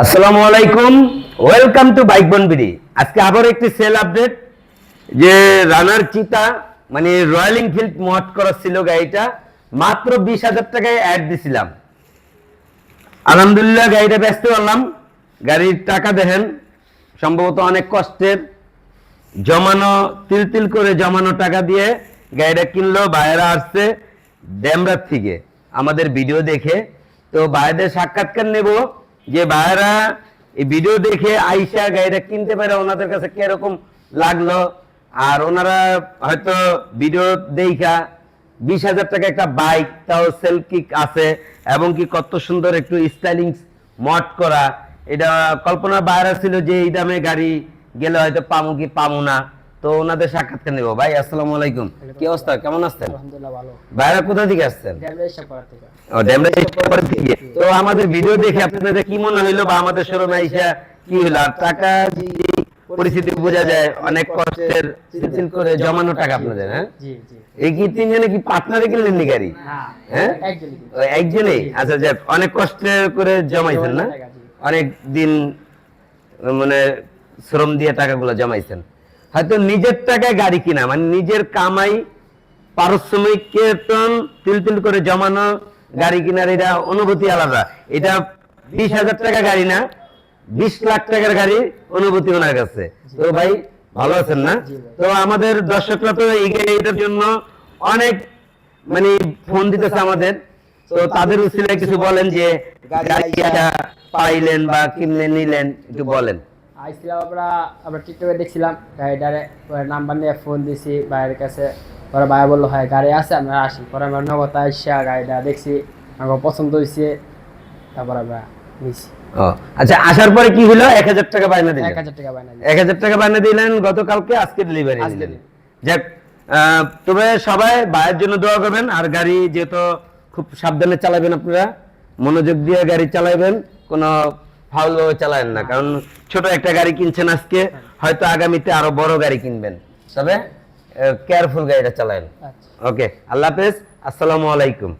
আসসালামু আলাইকুম। Welcome to bike বনবিডি আজকে আবার একটি সেল আপডেট যে রানার চিতা মানে রয়্যাল এনফিল্ড মড করা ছিল গাড়িটা, মাত্র বিশ হাজার টাকায় অ্যাড দিছিলাম। আলহামদুলিল্লাহ গাড়িটা ব্যস্ত করলাম গাড়ির টাকা দেখেন, সম্ভবত অনেক কষ্টের। জমানো, তিল তিল করে জমানো টাকা দিয়ে গাড়িটা কিনলো বাইরে আসছে ড্যামরার থেকে। আমাদের ভিডিও দেখে। তো বাইরের সাক্ষাৎকার নেব। যে বাইরা এই ভিডিও দেখে আইসা গাড়িটা কিনতে পারে, ওনাদের কাছে কীরকম লাগল? আর ওনারা হয়তো ভিডিও দেখা, বিশ হাজার টাকা একটা বাইক তাও সেল কিক আছে, এবং কি কত সুন্দর একটু স্টাইলিং মড করা। এটা কল্পনা বাইরে ছিল যে এই দামে গাড়ি গেলে হয়তো পামু কি পামু না। তো ওনাদের সাক্ষাৎকার নেব। ভাই আসসালামু আলাইকুম। কি অবস্থা? কেমন আছেন? আলহামদুলিল্লাহ ভালো। বাইরে কোথা থেকে আসছেন? ও ড্যামরা থেকে। তো আমাদের ভিডিও দেখে আপনাদের কি মনে হইল বা আমাদের শোরুমে আইসা কি হলো আর টাকা পরিস্থিতি বোঝা যায় অনেক কষ্টের সিলসিল করে জমানো টাকা আপনাদের হ্যাঁ? এই কি তিনজনে কি পার্টনারে কিনলেন নি গাড়ি? হ্যাঁ? একজনেই আচ্ছা যাক অনেক কষ্ট করে জমাইছেন না? অনেক দিন মানে শ্রম দিয়ে টাকাগুলো জমাইছেন। হয়তো নিজের টাকায় গাড়ি কিনা মানে নিজের কামাই পারিশ্রমিক কেতন তিল তিল করে জমানো গাড়ি কিনার এটা অনুভূতি আলাদা। এটা বিশ হাজার টাকা গাড়ি না বিশ লাখ টাকার গাড়ি অনুভূতি ওনার কাছে। তো ভাই ভালো আছেন না? তো আমাদের দর্শকরা তো এটার জন্য অনেক মানে ফোন দিতেছে আমাদের। তো তাদের উচিলায় কিছু বলেন যে গাড়ি পাইলেন বা কিনলেন নিলেন একটু বলেন। আইছিলাম আমরা আমরা টিকটকে দেখছিলাম গাড়িটারে নাম্বার নিয়ে ফোন দিছি ভাইয়ের কাছে। পরে ভাই বলল হয় গাড়ি আছে আমরা আসি। পরে আমরা নগদ আইসা গাড়িটা দেখছি আমার পছন্দ হয়েছে তারপর আমরা নিছি। আচ্ছা আসার পরে কি হলো এক হাজার টাকা বায়না এক হাজার টাকা বায়না। এক হাজার টাকা বায়না দিলেন গতকালকে আজকে ডেলিভারি যাক আহ, তবে সবাই ভাইয়ের জন্য দোয়া করবেন আর গাড়ি যেহেতু খুব সাবধানে চালাবেন আপনারা মনোযোগ দিয়ে গাড়ি চালাবেন কোনো ফাউল ভাবে চালাবেন না। কারণ ছোট একটা গাড়ি কিনছেন আজকে হয়তো আগামীতে আরও বড় গাড়ি কিনবেন। তবে কেয়ারফুল গাড়িটা আচ্ছা। ওকে আল্লাহ হাফেজ আসসালামু আলাইকুম।